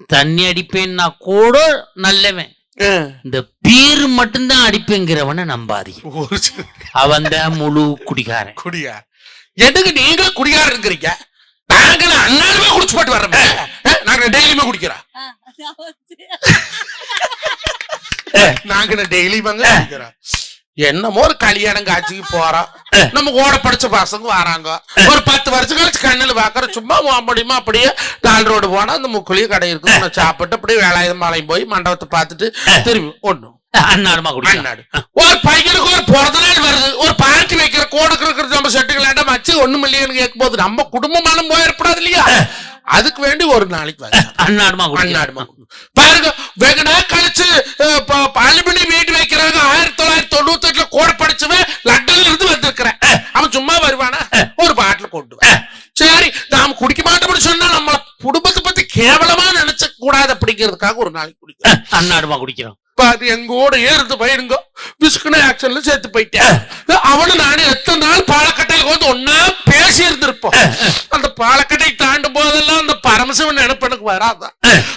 தண்ணி அடிப்பேன்னா கூட நல்லவன். இந்த பீர் மட்டும்தான் அடிப்பேங்கிறவனை சில அவன் தான் முழு குடிகாரன். குடியா? எதுக்கு நீங்களும் குடியார் இருக்கிறீங்க? நாங்களும் அண்ணாலுமே குடிச்சு போட்டு வர்றோமே? நாங்க டெய்லியுமே குடிக்கிறோம். ஆ, நான் வந்து நாங்க டெய்லி வந்து குடிக்கிறோம். என்னமோ ஒரு கல்யாணம் காட்சிக்கு போறோம். நம்ம ஓட படிச்ச பசங்க வராங்க. ஒரு பத்து வருஷம் கழிச்சு கண்ணுல பாக்குற சும்மா போக முடியுமா அப்படியே நாலு ரோடு போனா அந்த முக்குளிய கடை இருக்கு உன்னை சாப்பிட்டு அப்படியே வேலாயுதம் பாளையம் போய் மண்டபத்தை பார்த்துட்டு திரும்பி ஒண்ணும் அண்ணாடுமா குடிக்கலாம். அண்ணாடு ஒரு பையனுக்கு ஒரு பிறந்த நாள் வருது. ஒரு பார்ட்டி வைக்கிற கோடுக்கு இருக்கிற நம்ம செட்டுகள் மச்சு ஒண்ணும் இல்லையான்னு கேட்கும் போது நம்ம குடும்பமானம் போயிடப்படாது இல்லையா? அதுக்கு வேண்டி ஒரு நாளைக்கு அண்ணாடுமா அண்ணாடுமா பாருங்க வெகு நாள் கழிச்சு அஹ், ப- அலுமினி வீடு ஆயிரத்தி தொள்ளாயிரத்தி தொண்ணூத்தி எட்டுல கூட படிச்சவன் லண்டன்ல இருந்து வந்திருக்கிறேன். அவன் சும்மா வருவானா? ஒரு பாட்டில் கொண்டு. சரி நாம குடிக்க மாட்டோம்னு சொன்னா நம்மள குடும்பத்தை பத்தி கேவலமா நினைச்ச கூடாது அப்படிங்கிறதுக்காக ஒரு நாளைக்கு குடிக்கிறேன் அண்ணாடுமா குடிக்கிறோம். பாரு எங்கூட இருந்து போயிருங்க விஸ்குன ஆக்ஷன்ல சேர்த்து போயிட்டேன். அவனும் நானும் எத்தனை நாள் பாலக்கட்டைக்கு வந்து ஒன்னா பேசி இருந்திருப்போம் அந்த பாலக்கட்டை தாண்டும் போதெல்லாம் அந்த பரமசிவன் நினைப்பனுக்கு வராதான்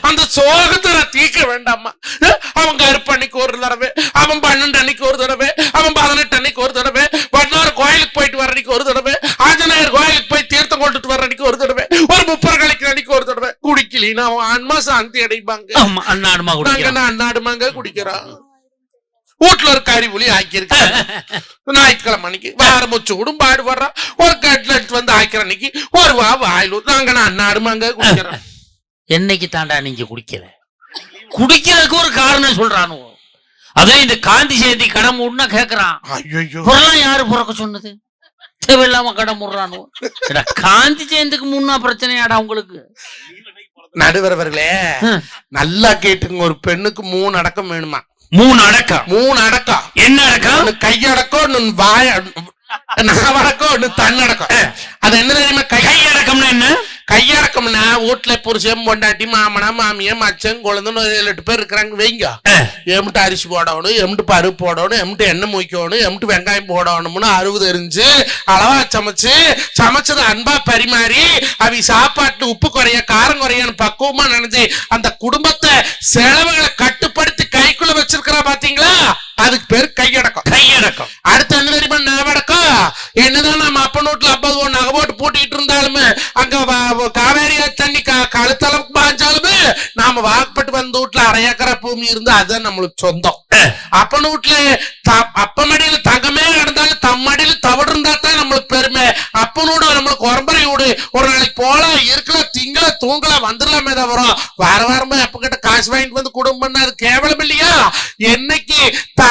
அந்த சோகத்தை நான் தீர்க்க வேண்டாமா? அவன் கருப்பன்னைக்கு ஒரு தடவை அவன் பன்னெண்டு அன்னைக்கு ஒரு தடவை அவன் பதினெட்டு அன்னைக்கு ஒரு தடவை வண்ணாறு கோயிலுக்கு போயிட்டு வர அன்னைக்கு ஒரு தடவை ஆஞ்சநேயர் கோயிலுக்கு போய் தீர்த்தம் கொண்டுட்டு வர அன்னைக்கு ஒரு தடவை ஒரு முப்பது கலைக்கு அன்னைக்கு ஒரு தடவை. குடிக்கலின்னு அவன் ஆன்மா சாந்தி அடைப்பாங்க. அண்ணாடுமா அண்ணாடுமாங்க குடிக்கிறோம் வீட்டுல ஒரு கறி புளி ஆக்கியிருக்காங்க ஞாயிற்றுக்கிழமை அன்னைக்கு வாரம் முச்சு விடும் பாடு வர்றோம் ஒரு கட்லெட் வந்து ஆக்கிற அன்னைக்கு ஒரு வா வாயிலும் நாங்க அண்ணாடுமாங்க குடிக்கிறோம். என்னைக்கு தாண்டா நீங்க குடிக்கல குடிக்கிறதுக்கு ஒரு காரணம் சொல்றானு? அதே இந்த காந்தி ஜெயந்தி கடன் மூடனா கேக்குறான். புறலாம் யாரு பிறக்க சொன்னது? தேவையில்லாம கடன் மூடுறானு? காந்தி ஜெயந்திக்கு முன்னா பிரச்சனையாடா உங்களுக்கு. நடுவரவர்களே. நல்லா கேட்டுங்க ஒரு பெண்ணுக்கு மூணு அடக்கம் வேணுமா? மூணு அடக்கம் மூணு அடக்கம் என்ன அடக்கம் ஒண்ணு கையடக்கம் ஒன்னு வாய நாவடக்கம் ஒன்னு தன்னடக்கம் அது என்ன தெரியுமா கை கை அடக்கம்னா என்ன? கையடக்கம்னா வீட்டுல புருஷன் பொண்டாட்டி மாமனா மாமிய மச்சன் குழந்தைன்னு ஒரு ஏழு எட்டு பேர் இருக்கிறாங்க வைங்க. எம்ட்டு அரிசி போடணும் எம்ட்டு பருப்பு போடணும் எம்ட்டு எண்ணெய் மூய்க்கணும் எம்ட்டு வெங்காயம் போடணும்னு அறுபது எரிஞ்சு அளவா சமைச்சு சமைச்சது அன்பா பரிமாறி அவி சாப்பாட்டு உப்பு குறைய காரம் குறையன்னு பக்குவமா நினைச்சு அந்த குடும்பத்தை செலவுகளை கட்டுப்படுத்தி கைக்குள்ள வச்சிருக்கிறா பாத்தீங்களா? அதுக்கு பேர் கையடக்கம். கை அடக்கம் அடுத்து என்ன தெரியுமா என்னதான் நம்ம அப்ப நோட்டுல ஐம்பது ஒண்ணு நகை போட்டு பூட்டிட்டு இருந்தாலுமே அங்க காவேரி தண்ணி க- கழுத்தளவுக்கு பாய்ச்சாலுமே நாம வாக்கப்பட்டு வந்த வீட்டுல அரை ஏக்கரா பூமி இருந்து அதுதான் நம்மளுக்கு சொந்தம். அப்ப வீட்டுல த- அப்ப மடியில தங்கமே கிடந்தாலும் தம் மடியில தவறு இருந்தா தான் நம்மளுக்கு பெருமை. அப்ப மாமனோட நம்மளுக்கு உரம்பரை வீடு. ஒரு நாளைக்கு போலாம் இருக்கலாம் திங்கள தூங்கலாம் வந்துடலாமே தவிர வார வாரமா எப்ப கிட்ட காசு வாங்கிட்டு வந்து குடும்பம் அது கேவலம் இல்லையா என்னைக்கு த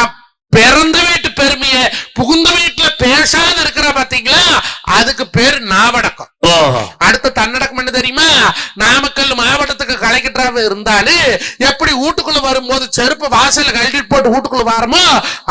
பிறந்த வீட்டு பெருமையை புகுந்த வீட்டுல பேசாத இருக்கிற பாத்தீங்களா? அதுக்கு பேர் நாவடக்கம். அடுத்த தன்னடக்கம் என்ன தெரியுமா? நாமக்கல் மாவட்டத்துக்கு கலெக்டராக இருந்தாலே எப்படி வீட்டுக்குள்ள வரும்போது செருப்பு வாசல்ல கழட்டிட்டு போட்டு வீட்டுக்குள்ள வரமோ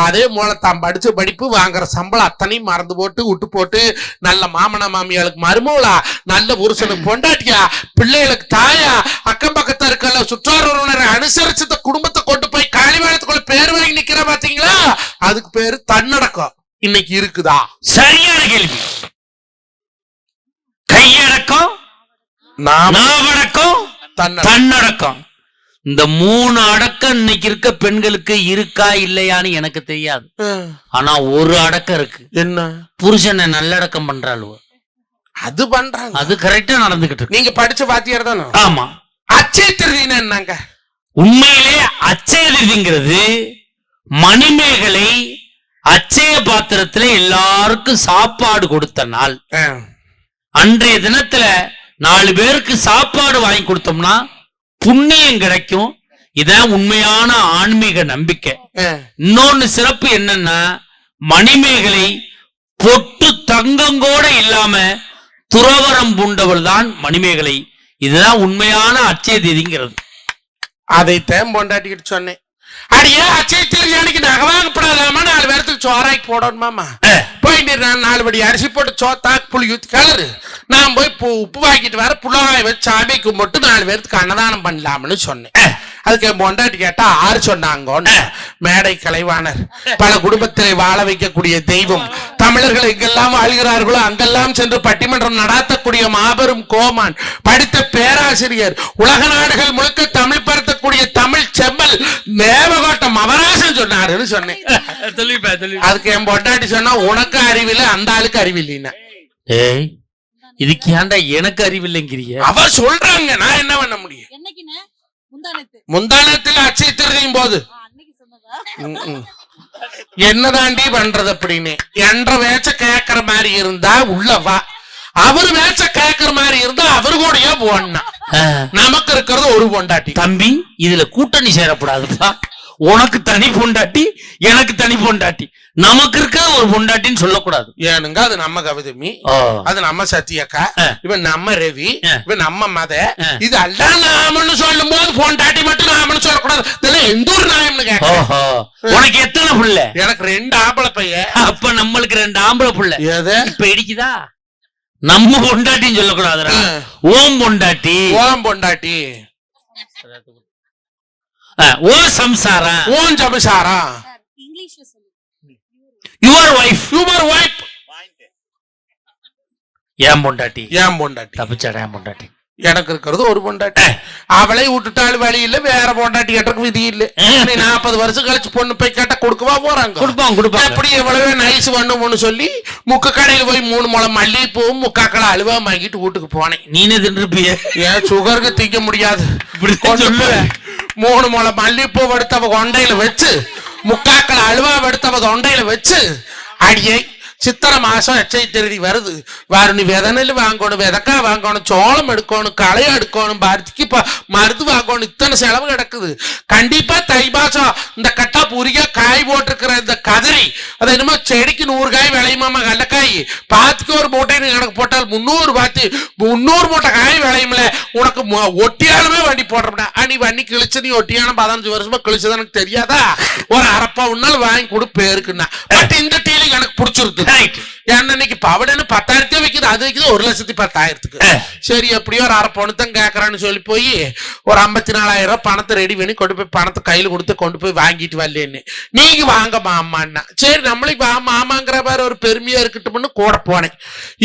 அதே போல தான் படிச்ச படிப்பு வாங்குற சம்பளம் அத்தனையும் மறந்து போட்டு விட்டு போட்டு நல்ல மாமனா மாமியாளுக்கு மருமவளா நல்ல புருஷனுக்கு பொண்டாட்டியா பிள்ளைகளுக்கு தாயா அக்கம் பக்கத்துல இருக்கல சுற்றார் உறவினரை அனுசரிச்சு இந்த குடும்பத்தை கொண்டு போய் காலிவாளத்துக்குள்ள பேர் வாங்கி நிக்கிற பாத்தீங்களா? அதுக்கு பேரு தன்னடக்கம். இன்னைக்கு இருக்குதா? சரியான கேள்வி. கையடக்கம் நாவடக்கம் தன்னடக்கம். இந்த மூணு அடக்கம் இன்னைக்கு இருக்க பெண்களுக்கு இருக்கா இல்லையான்னு எனக்கு தெரியாது. ஆனா ஒரு அடக்கம் இருக்கு. என்ன? புருஷனை நல்லடக்கம் பண்றாளுவ அது பண்றாங்க. அது கரெக்டா நடந்துகிட்டு இருக்கு. நீங்க படிச்ச வாத்தியார் தானே? ஆமா. அச்சய திருதினா என்னங்க? உண்மையிலே அச்சய திதிங்கிறது மணிமேகலை அச்சய பாத்திரத்துல எல்லாருக்கும் சாப்பாடு கொடுத்த நாள். அன்றைய தினத்துல நாலு பேருக்கு சாப்பாடு வாங்கி கொடுத்தோம்னா புண்ணியம் கிடைக்கும். இதான் உண்மையான ஆன்மீக நம்பிக்கை. இன்னொன்னு சிறப்பு என்னன்னா மணிமேகலை பொட்டு தங்கம் கூட இல்லாம துறவரம் பூண்டவள் தான் மணிமேகலை. இதுதான் உண்மையான அச்சய திதிங்கிறது. அதை தேம் பொண்டாட்டிக்கிட்டு சொன்னேன். அடியே அச்சய திருதி அன்னைக்கு நகை வாங்கப்படாதாமா? நாலு பேர்த்துக்கு சோறாக்கி போடணுமாமா போயிட்டு நான் நாலு படி அரிசி போட்டு சோத்தாக்கு புளி ஊத்தி கலரு நான் போய் உப்பு வாங்கிட்டு வர புள்ளவாய் வச்சு சாமி கும்பிட்டு நாலு பேர்த்துக்கு அன்னதானம் பண்ணலாம்னு சொன்னேன். அதுக்கு என் பொண்டாட்டி கேட்டா ஆறு சொன்னாங்க மேடை கலைவாணர் பல குடும்பத்திலே வாழ வைக்கக்கூடிய தெய்வம். தமிழர்கள் எங்கெல்லாம் வாழ்கிறார்களோ அங்கெல்லாம் சென்று பட்டிமன்றம் நடாத்தக்கூடிய மாபெரும் கோமான் படித்த பேராசிரியர் உலக நாடுகள் முழுக்க தமிழ் பரத்தக்கூடிய தமிழ் செம்மல் தேவகோட்டம் மவராசன் சொன்னாருன்னு சொன்னேன். அதுக்கு என் பொண்டாட்டி சொன்னா உனக்கு அறிவில்லை அந்த ஆளுக்கு அறிவில்லைன்னா. ஏய் இதுக்கு ஏன்டா எனக்கு அறிவில்லைங்கிறிய அவ சொல்றாங்க நான் என்ன பண்ண முடியும்? முந்தானத்தில் அச்சய திருதியும் போது. அன்னைக்கு சொன்னதா? ம்ம். என்னதாண்டி பண்றது அப்படின்னு. என்ற வேச்ச கேக்குற மாதிரி இருந்தா உள்ள வா. அவர் வேச்ச கேக்குற மாதிரி இருந்தா அவரு கூடயே போனா நமக்கு இருக்கிறது ஒரு பொண்டாட்டி. தம்பி இதுல கூட்டணி சேரக்கூடாதுப்பா. உனக்கு தனி பொண்டாட்டி எனக்கு தனி பொண்டாட்டி. நமக்கு இருக்க ஒரு பொண்டாட்டின்னு சொல்லக்கூடாது. ஏனுங்க அது நம்ம கவிதமி அது நம்ம சத்தியக்கா. இவன் நம்ம ரவி. இவன் நம்ம மத. இது எல்லாம் நாமன்னு சொல்லும் போது பொண்டாட்டி மட்டும் நாமன்னு சொல்லக்கூடாது. இதெல்லாம் எந்த ஒரு நாயம்னு கேட்க. உனக்கு எத்தனை புள்ள? எனக்கு ரெண்டு ஆம்பளை பையன். அப்ப நம்மளுக்கு ரெண்டு ஆம்பளை புள்ள. இப்ப இடிக்குதா? நம்ம பொண்டாட்டின்னு சொல்லக்கூடாதுடா. ஓம் பொண்டாட்டி. ஓம் பொண்டாட்டி. ஓ சம்சாரம் ஓம் ஜபிசாரா சார் இங்கிலீஷ்ல சொல்லு. யுவர் ஒய்ஃப் யூமர் ஒய்ஃப் ஏன் பொண்டாட்டி? ஏன் பொண்டாட்டி? தப்பிச்சாடா ஏன் பொண்டாட்டி? எனக்கு இருக்கிறது ஒரு பொண்டாட்டி. அவளை விட்டுட்டாள் வழி இல்ல வேற பொண்டாட்டி கேட்டதுக்கு விதி இல்ல. நீ நாற்பது வருஷம் கழிச்சு பொண்ணு போய் கேட்டா கொடுக்கவா போறாங்க? கொடுப்பாங்க கொடுப்பாங்க எப்படி எவ்வளவு நைஸ் பண்ணும்னு சொல்லி முக்கு கடையில் போய் மூணு முளம் மல்லிகைப்பூவும் முக்காக்களை அழுவா வாங்கிட்டு வீட்டுக்கு போனேன். நீனே தின்றுப்பிய? ஏன் சுகருக்கு திங்க முடியாது. சொல்லுவேன். மூணு முளம் மல்லிகைப்பூ எடுத்தவ கொண்டையில வச்சு முக்காக்களை அழுவா எடுத்தவ தொண்டையில வச்சு அடியை சித்திரை மாசம் எச்சை திருதி வருது வருணி வித நெல் வாங்கணும் விதக்கா வாங்கணும் சோளம் எடுக்கணும் களை எடுக்கணும் பருத்திக்கு ப- மருந்து வாங்கணும் இத்தனை செலவு கிடக்குது கண்டிப்பா தை மாசம் இந்த கட்டா பூரிக்கா காய் போட்டிருக்கிற இந்த கதிரி அது என்னமோ செடிக்கு நூறு காய் விளையுமாமா கடலக்காய் பாத்துக்கு ஒரு மூட்டை கணக்கு போட்டால் முந்நூறு பாத்து முந்நூறு மூட்டை காய் விளையும்ல உனக்கு ஒட்டியாலுமே வண்டி போடுறோம்டா நீ வண்டி கிழிச்சு நீ ஒட்டியான பதினஞ்சு வருஷமா கிழிச்சது எனக்கு தெரியாதா ஒரு அரப்பா உன்னால் வாங்கி கொடு பேருக்குன்னா பட் இந்த டீலி எனக்கு பிடிச்சிருக்கு Right. ஏன்னா இன்னைக்கு பவடன்னு பத்தாயிரத்தே விக்குது. அது விக்குது ஒரு லட்சத்தி பத்தாயிரத்துக்கு. சரி எப்படியோ ஒரு அரை தான் கேட்கறான்னு சொல்லி போய் ஒரு ஐம்பத்தி நாலாயிரம் ரூபாய் பணத்தை ரெடி பண்ணி கொண்டு போய் பணத்தை கையில கொடுத்து கொண்டு போய் வாங்கிட்டு வரலன்னு. நீங்க வாங்க மாமான்னா. சரி நம்மளுக்கு மாமாங்கிற மாதிரி ஒரு பெருமையா இருக்கட்டும்னு கூட போனேன்.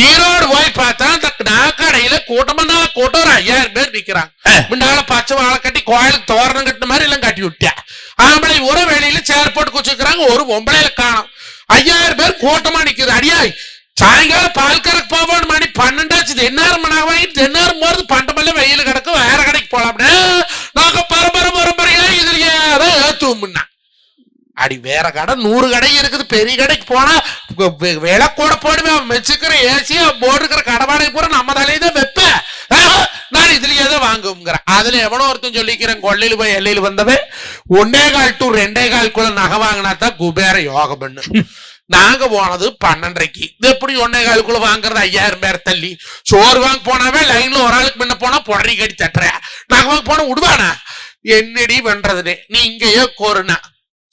ஈரோடு போய் பார்த்தா அந்த நாக்கடையில கூட்டமா கூட்டம் ஒரு ஐயாயிரம் பேர் நிக்கிறாங்க. முன்னால பச்சை வாழை கட்டி கோயிலுக்கு தோரணம் கட்டின மாதிரி எல்லாம் கட்டி விட்டா ஆம்பளை ஒரு வெளியில சேர் போட்டு குச்சிக்கிறாங்க. ஒரு பொம்பளையில காணும். ஐயாயிரம் பேர் கூட்டமா நிக்குது. அடியாய் சாயங்காலம் பால் கறக்கு போவோம் மணி பன்னெண்டாச்சு தென்னாரம் மணி ஆகும் தென்னாரம் போறது பண்டமல்ல வெயில் கிடக்கும் வேற கடைக்கு போலாம்னா. நாங்க பரம்பரை பரம்பரையா இதுலயே தான் ஏத்துவோம்னா. அடி வேற கடை நூறு கடை இருக்குது. பெரிய கடைக்கு போனா விலை கூட போடுவேன். மெச்சுக்கிற ஏசியா போட்டுக்கிற கடவாடகை பூரா நம்ம தலையை தான் வைப்பேன். நான் இதுலயே தான் வாங்குங்கிற அதுல எவனோ ஒருத்தன் சொல்லிக்கிறேன் கொள்ளையில போய் எல்லையில வந்தவன் ஒன்னே கால் டு ரெண்டே கால்குள்ள நகை வாங்கினா தான் குபேர யோகம் பண்ணு நாங்க போனது பன்னெண்டரைக்கு. இது எப்படி ஒன்னே காலுக்குள்ள வாங்குறது? ஐயாயிரம் பேர் தள்ளி. சோறு வாங்க போனாவே லைன்ல ஒரு ஆளுக்கு முன்ன போனா புடரி கடி தட்டுற நாங்க வாங்க போனா விடுவானா என்னடி பண்றதுனே நீ இங்கேயே கோருனா.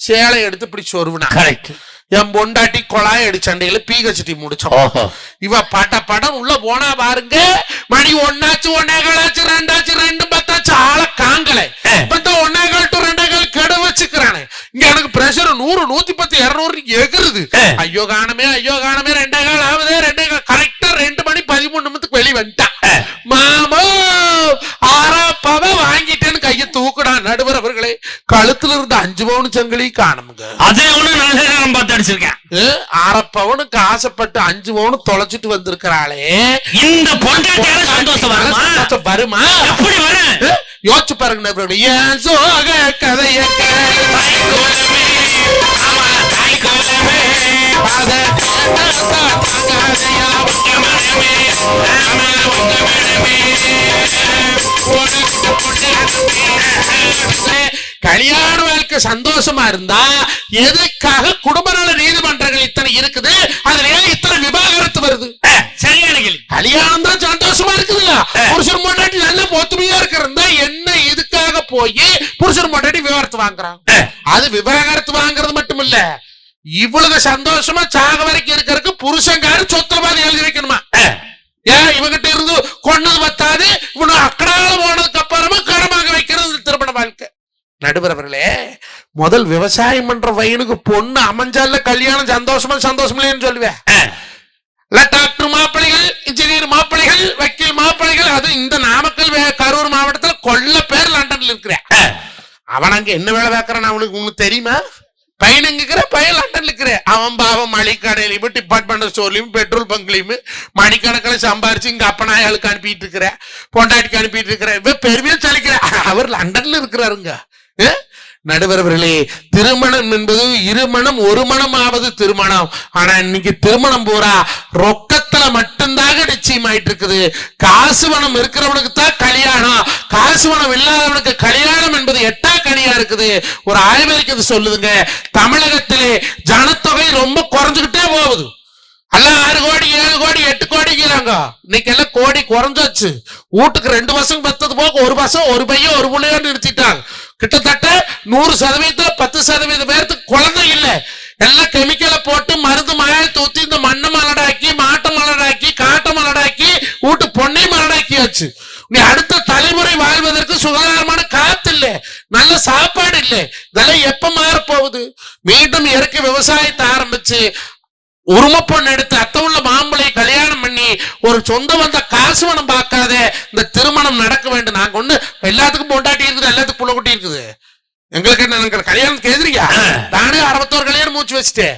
சேலை எடுத்து இப்படி சொருவினா கரெக்ட் என் பொண்டாட்டி கொழாய் அடிச்சண்டையில பீகச்சிட்டி முடிச்சோம் இவ பட்ட படம் உள்ள போனா பாருங்க மணி ஒன்னாச்சு ஒன்னே காலாச்சு ரெண்டாச்சு ரெண்டு பத்தாச்சு ஆள காங்கல இப்பதான் ஒன்னே கால் டு ரெண்டே கால் கெடு வச்சுக்கிறானே. இங்க எனக்கு பிரஷர் நூறு நூத்தி பத்து இருநூறு எகுறுது. ஏ. ஐயோ காணமே ஐயோ காணமே ரெண்டே கால் ஆகுதே ரெண்டே கால் கரெக்டா ரெண்டு மணி பதிமூணு நிமிஷத்துக்கு வெளிய வந்துட்டான். மாமா ஆறாப்பாவ வாங்கிட்டேன்னு கைய தூக்குடா நடுவர் அவர்களே கழுத்துல இருந்த அஞ்சு பவுன் சங்கிலி காணுமுங்க. அதே நல்ல நேரம் பார்த்து அடிச்சிருக்கேன். அரை பவுனுக்கு ஆசைப்பட்டு அஞ்சு பவுன் தொலைச்சிட்டு வந்திருக்கிறாளே. இந்த பொண்டாட்டியால சந்தோஷம் வருமா? சந்தோஷம் வருமா? எப்படி வரும் ஏ, யோசிச்சு பாருங்க நண்பர்களே. ஏன் சோக கதைய தாங்காதையா கல்யாண வாழ்க்கை சந்தோஷமா இருந்தா எதுக்காக குடும்ப நல நீதிமன்றங்கள் இத்தனை இருக்குது? அதுல ஏன் இத்தனை விவாகரத்து வருது. சரியான கேள்வி கல்யாணம் தான் சந்தோஷமா இருக்குதுல்ல புருஷன் பொண்டாட்டி நல்ல ஒத்துமையா இருக்கிறதா என்ன இதுக்காக போய் புருஷன் பொண்டாட்டி விவரத்து வாங்குறாங்க அது விவாகரத்து வாங்குறது மட்டும் இல்ல இவ்வளவு சந்தோஷமா சாக வரைக்கும் இருக்கிறதுக்கு புருஷங்காரு சொத்திரபாதி எழுதி வைக்கணுமா? ஏன்? இவகிட்ட இருந்து கொன்னது பத்தாது. இவனு அக்கடால போனதுக்கு அப்புறமா கடமாக வைக்கிறது இந்த திருமண வாழ்க்கை நடுவர் அவர்களே முதல் விவசாயம் பண்ற பையனுக்கு பொண்ணு அமைஞ்சால கல்யாணம் சந்தோஷமா சந்தோஷம் இல்லைன்னு சொல்லுவேன் டாக்டர் மாப்பிள்ளைகள் இன்ஜினியர் மாப்பிள்ளைகள் வக்கீல் மாப்பிள்ளைகள் அது இந்த நாமக்கல் கரூர் மாவட்டத்துல கொள்ள பேர் லண்டன்ல இருக்கிறேன் அவன் அங்க என்ன வேலை பார்க்கறான் அவனுக்கு உனக்கு தெரியுமா? பையன் இருக்கிற? பையன் லண்டன்ல இருக்கிற. அவன் பாவம் மளிகடையிலையும் டிபார்ட்மெண்ட் ஸ்டோர்லயும் பெட்ரோல் பங்க்லயும் மணிக்கணக்கில் சம்பாரிச்சு இங்க அப்பனாயாளுக்கு அனுப்பிட்டு இருக்கிற பொண்டாட்டிக்கு அனுப்பிட்டு இருக்கிற இவ பெருமையா சலிக்கிற. அவர் லண்டன்ல இருக்கிறாருங்க. ஏ? திருமணம் என்பது இருமணம் ஒரு மணம் ஆவது திருமணம். ஆனா இன்னைக்கு திருமணம் பூரா ரொக்கத்துல மட்டும்தாங்க நிச்சயமாயிட்டு இருக்குது காசு பணம் இருக்கிறவனுக்கு தான் கல்யாணம். காசு பணம் இல்லாதவனுக்கு கல்யாணம் என்பது எட்டா கனியா இருக்குது. ஒரு ஆய்வறிக்கை சொல்லுதுங்க தமிழகத்திலே ஜனத்தொகை ரொம்ப குறைஞ்சுக்கிட்டே போகுது. எல்லாம் ஆறு கோடி ஏழு கோடி எட்டு கோடிங்கிறாங்க. இன்னைக்கு எல்லாம் கோடி குறைஞ்சாச்சு. வீட்டுக்கு ரெண்டு பசங்க பத்தது போக ஒரு வருஷம் ஒரு பையன் ஒரு புள்ளையோன்னு நிறுத்திட்டாங்க. கிட்டத்தட்ட நூறு சதவீதத்துல பத்து சதவீதம் பேர்த்துக்கு குழந்தை இல்ல. எல்லாம் கெமிக்கலை போட்டு மருந்து மழை ஊத்தி இந்த மண்ணை மலடாக்கி மாட்டை மலடாக்கி காட்டை மலடாக்கி வீட்டு பொண்ணை மலடாக்கியாச்சு நீ அடுத்த தலைமுறை வாழ்வதற்கு சுகாதாரமான காத்து இல்ல. நல்ல சாப்பாடு இல்ல. இதெல்லாம் எப்ப மாற போகுது மீண்டும் இயற்கை விவசாயத்தை ஆரம்பிச்சு உரிமை பொண்ணு எடுத்து அத்தை உள்ள ஒரு சொந்த வந்த காசு மனம் பார்க்காத இந்த திருமணம் நடக்க வேண்டும். நாங்கள் ஒன்று எல்லாத்துக்கும் பொண்டாட்டி இருக்குது எல்லாத்துக்கும் புள்ளக்குட்டி இருக்குது. எங்களுக்கு என்ன கல்யாணம் கேதுறியா நானே அறுபத்தோரு கல்யாணம் மூச்சு வச்சுட்டேன்.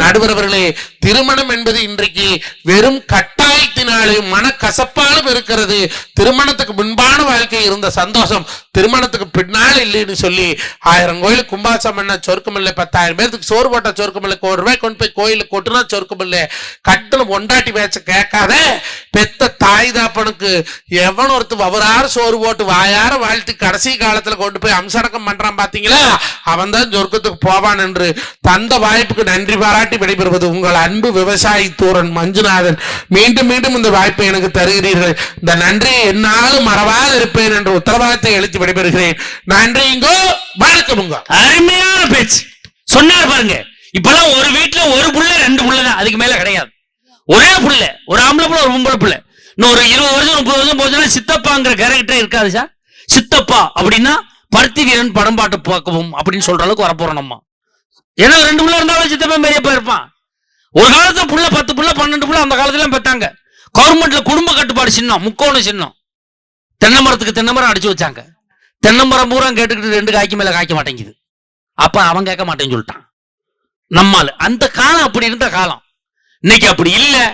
நடுவர் அவர்களே திருமணம் என்பது இன்றைக்கு வெறும் கட்டாயத்தினாலும் மனக்கசப்பாலும் இருக்கிறது திருமணத்துக்கு முன்பான வாழ்க்கை இருந்த சந்தோஷம். திருமணத்துக்கு பின்னால் இல்லைன்னு சொல்லி ஆயிரம் கோயிலுக்கு கும்பாசம் பண்ண சொருக்கம் இல்லை பத்தாயிரம் பேருக்கு சோறு போட்ட சொருக்கம் இல்லை கோடி ரூபாய் கொண்டு போய் கோயிலுக்கு கொட்டுனா சொருக்கம் இல்லை கட்டுல பொண்டாட்டி பேச்ச கேட்காத பெத்த தாய் தாப்பனுக்கு எவன் ஒருத்தர் அவராறு சோறு போட்டு வாயார வாழ்த்து கடைசி காலத்துல கொண்டு போய் அம்சடக்கம் பண்றான் பார்த்தீங்களா அவன் தான் சொர்க்கத்துக்கு போவான் என்று தந்த வாய்ப்புக்கு நன்றி பாராட்டி விடைபெறுவது உங்கள் அன்பு விவசாயி தூரன் மஞ்சுநாதன். மீண்டும் மீண்டும் இந்த வாய்ப்பை எனக்கு தருகிறீர்கள். இந்த நன்றியை என்னாலும் மறவாது இருப்பேன் என்ற உத்தரவாதத்தை எழுத்து விடைபெறுகிறேன். நன்றிங்கோ வணக்கமுங்கோ அருமையான பேச்சு. சொன்னார் பாருங்க. இப்பெல்லாம் ஒரு வீட்டுல ஒரு புள்ள ரெண்டு புள்ள தான். அதுக்கு மேல கிடையாது. ஒரே புள்ள ஒரு ஆம்பளை புள்ள ஒரு பொம்பளை புள்ள. இன்னும் ஒரு இருபது வருஷம் முப்பது வருஷம் போச்சுன்னா சித்தப்பாங்கிற கேரக்டர் இருக்காது சார். சித்தப்பா அப்படின்னா பருத்தி வீரன் படம் பாட்டு பார்க்கவும் அப்படின்னு சொல்ற அளவுக்கு வரப்போறோம் நம்ம. ஏன்னா ரெண்டு புள்ள இருந்தாலும் சித்தப்பா பெரியப்பா இருப்பான் ஒரு காலத்துல புள்ள பத்து புள்ள பன்னெண்டு புள்ள அந்த காலத்துல பெற்றாங்க கவர்மெண்ட்ல குடும்ப கட்டுப்பாடு சின்னம் முக்கோணம் சின்னம். தென்னை மரத்துக்கு தென்னை மரம் அடிச்சு வச்சாங்க. தென்னை மரம் பூரா கேட்டுக்கிட்டு ரெண்டு காய்க்கு மேல காய்க்க மாட்டேங்குது. அப்ப அவன் கேட்க மாட்டேன்னு சொல்லிட்டான். நம்மால். அந்த காலம் அப்படி இருந்த காலம். இன்னைக்கு அப்படி இல்லை.